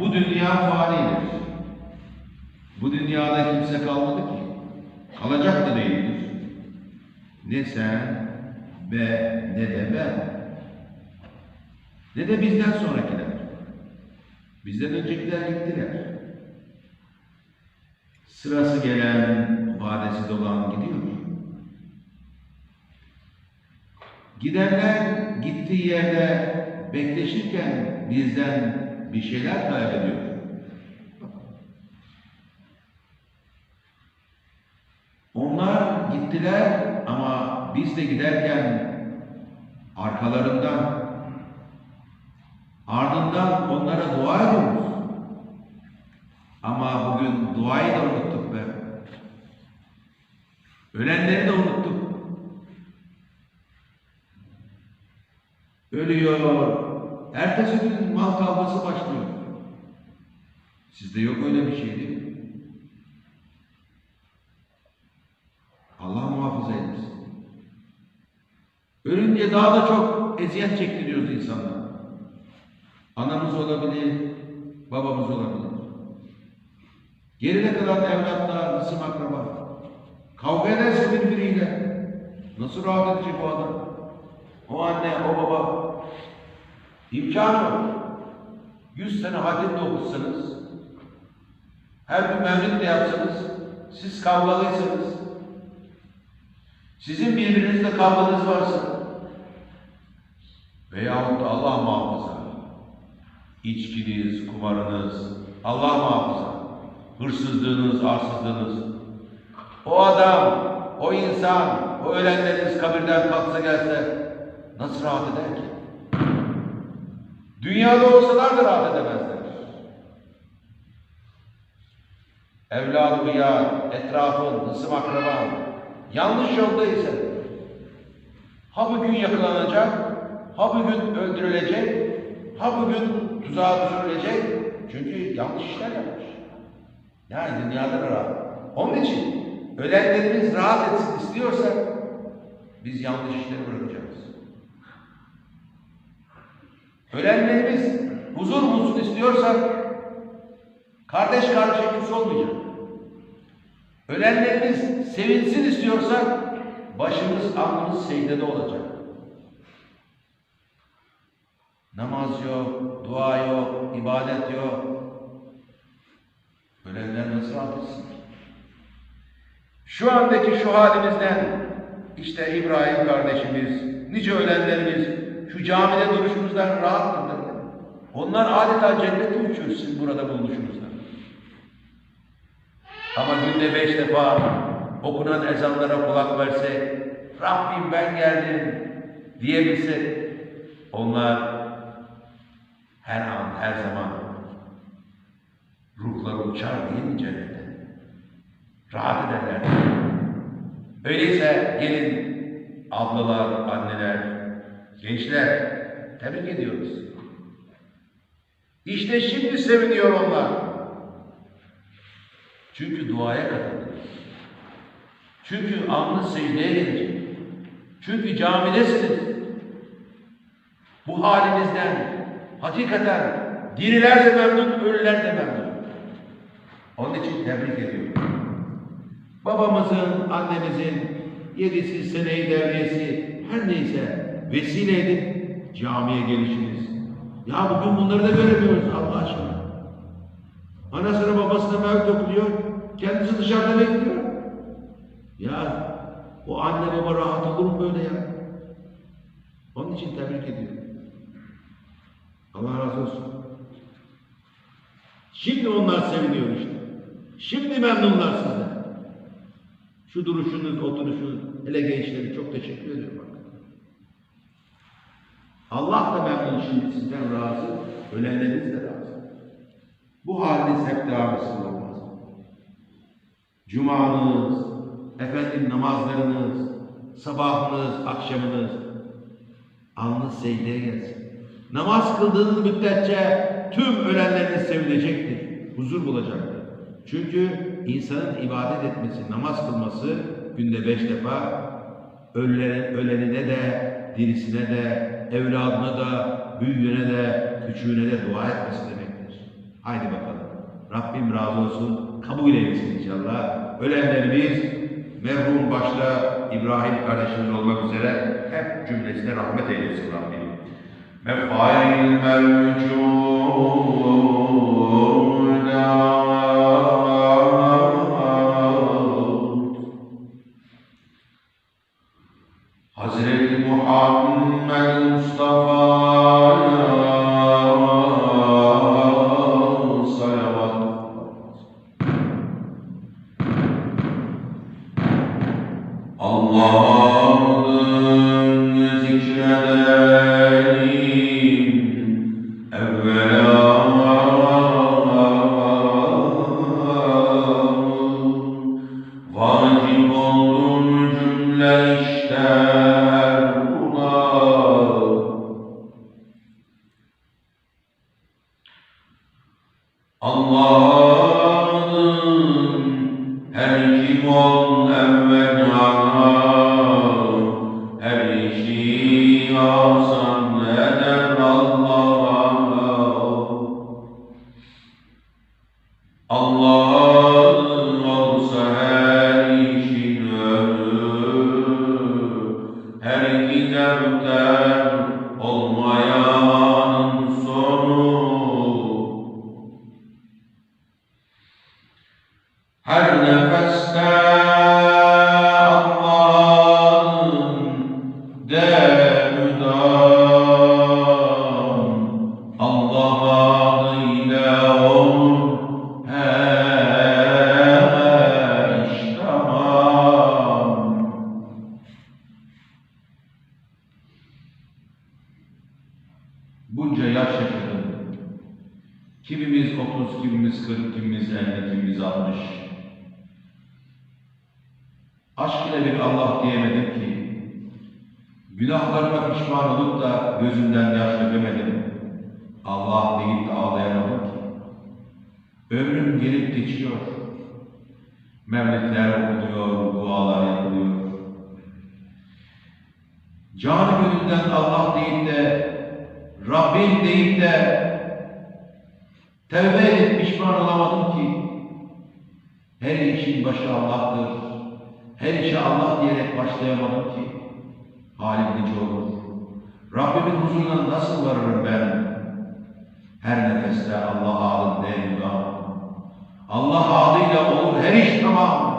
bu dünya fanidir. Bu dünyada kimse kalmadı ki. Kalacak da değildir. Ne sen ve ne de ben. Ne de bizden sonrakiler. Bizden öncekiler gittiler. Sırası gelen, vadesi dolan gidiyor. Gidenler gittiği yerde bekleşirken bizden bir şeyler kaybediyor. Onlar gittiler ama biz de giderken arkalarından ardından onlara dua ediyoruz. Ama bugün duayı da unuttuk be. Ölenleri de unuttuk. Ölüyor. Ertesi gün mal kavgası başlıyor. Sizde yok öyle bir şey değil mi? Allah muhafaza eylesin. Ölünce daha da çok eziyet çektiriyoruz insanlara. Anamız olabilir, babamız olabilir. Geride kalan evlatlar, hısım akraba. Kavga ederse birbiriyle. Nasıl rahat edecek o adam? O anne, o baba. İmkanı yok. Yüz sene hadis de okutsanız, her gün mevlid de yapsanız, siz kavgalıysanız, sizin birbirinizle kavganız varsa, veyahut da Allah muhafaza, içkiniz, kumarınız, Allah muhafaza, hırsızlığınız, arsızlığınız, o adam, o insan, o ölenleriniz kabirden kalksa gelse nasıl rahat eder ki? Dünyada olsalar da rahat edemezler. Evladı yar, etrafın, hısım akraban, yanlış yoldaysa, ha bugün yakalanacak, ha bugün öldürülecek, ha bugün tuzağa düşürülecek. Çünkü yanlış işler yapmış. Yani dünyada da rahat. Onun için ölenlerimiz rahat etsin istiyorsa biz yanlış işleri bırakacağız. Ölenlerimiz huzur bulsun istiyorsak kardeş kardeşe küs olmayacak. Ölenlerimiz sevinsin istiyorsak başımız alnımız secdede olacak. Namaz yok, dua yok, ibadet yok. Ölenler nasıl rahat? Şu andaki şu halimizden işte İbrahim kardeşimiz, nice ölenlerimiz şu camide duruşumuzdan rahattırlar. Onlar adeta cennete uçuyor sizin burada bulunuşunuzdan. Ama günde beş defa okunan ezanlara kulak versek, Rabbim ben geldim diyebilsek, onlar her an, her zaman ruhları uçar değil mi cennete? Rahat ederler. Öyleyse gelin ablalar, anneler, gençler tebrik ediyoruz. İşte şimdi seviniyor onlar. Çünkü duaya katıldı. Çünkü alnı secdeye gelecek. Çünkü camidesiniz. Bu halinizden hakikaten diriler de memnun, ölüler de memnun. Onun için tebrik ediyorum. Babamızın, annemizin yedisi, seneyi devriyesi her neyse vesile edip camiye gelişiniz. Ya bugün bunları da göremiyoruz Allah aşkına. Anasına babasına mevlüt okunuyor, kendisi dışarıda bekliyor. Ya o anne baba rahat olur mu böyle ya? Onun için tebrik ediyorum. Allah razı olsun. Şimdi onlar seviniyor işte. Şimdi memnunlar sizden. Şu duruşunuz, oturuşunuz, hele gençleri çok teşekkür ediyorum. Allah da memnun şimdi sizden razı, ölenleriniz de razı. Bu haliniz hep devam etsin olmaz. Cumanız, efendim namazlarınız, sabahınız, akşamınız, alnız secdeye gelsin. Namaz kıldığınız müddetçe tüm ölenleriniz sevilecektir, huzur bulacaktır. Çünkü insanın ibadet etmesi, namaz kılması günde beş defa ölenine de, dirisine de, evladına da, büyüğüne de, küçüğüne de dua etmesi demektir. Haydi bakalım. Rabbim razı olsun. Kabul eylesin inşallah. Ölenlerimiz merhum başta İbrahim kardeşimiz olmak üzere hep cümlesine rahmet eylesin Rabbim. Mefail mevcuda أنت Bunca yaş yaşadım. Kimimiz 30, kimimiz 40, kimimiz 50, kimimiz 60. Aşk ile bir Allah diyemedim ki. Günahlarıma pişman olup da gözümden yaş dökemedim. Allah deyip de ağlayamadım ki. Ömrüm gelip geçiyor. Mevlidler okuluyor, dualar yapılıyor. Canı gönülden Allah deyip de, Rabbim deyip de, tevbe edip pişman olamadım ki. Her işin başı Allah'tır. Her işe Allah diyerek başlayamadım ki. Halim nice olur. Rabbimin huzuruna nasıl varırım ben? Her nefeste Allah adın devran. Allah adıyla olur her iş tamam.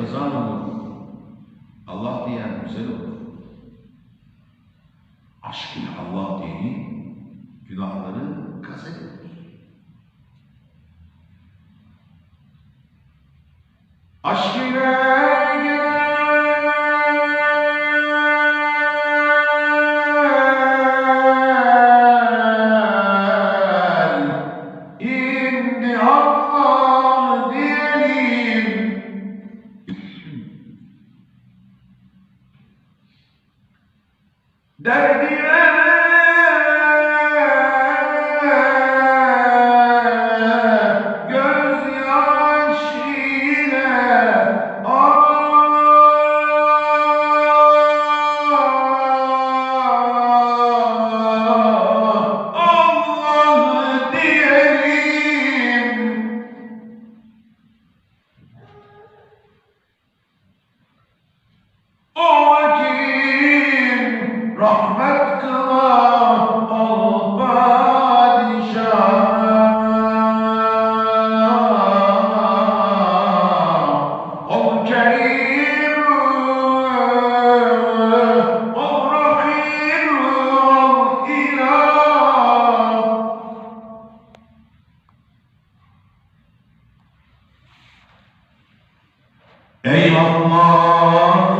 Hazan olur. Allah diyen güzel olur. Aşk ile Allah diyeni günahları gazet Aşk ile gel, indi Allah Ey Allah!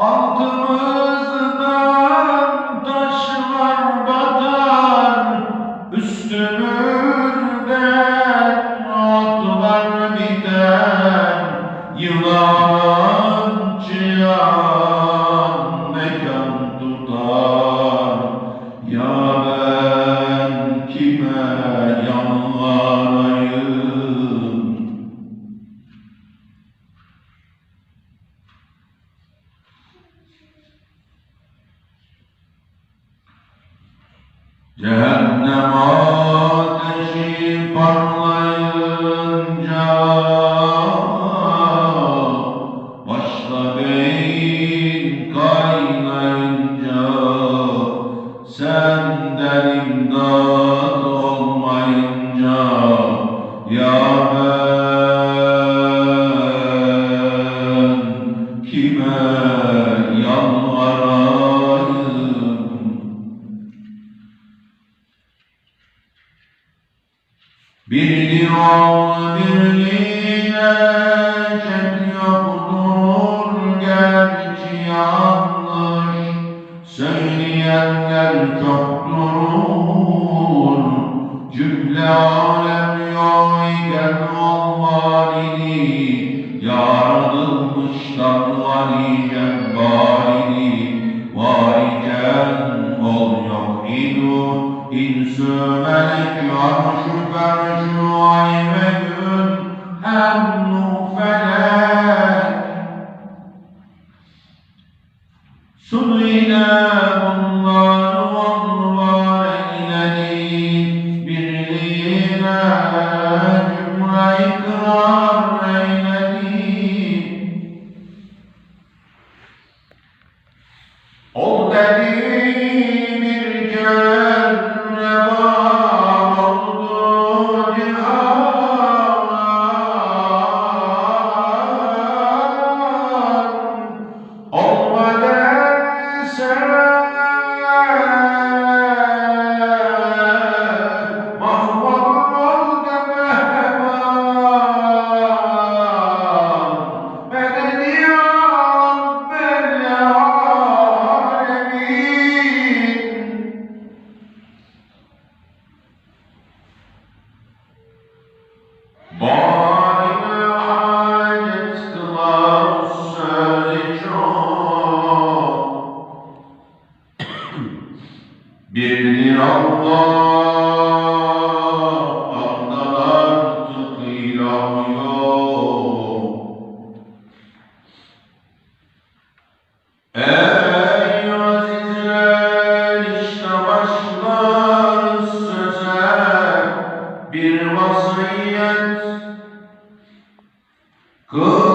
أنتم جهنم Bir divan birliğine çek yoktur gerçi yanlış Söyleyenler çoktur cümle alem yok iken o halini Yaradılmıştan فلا Good.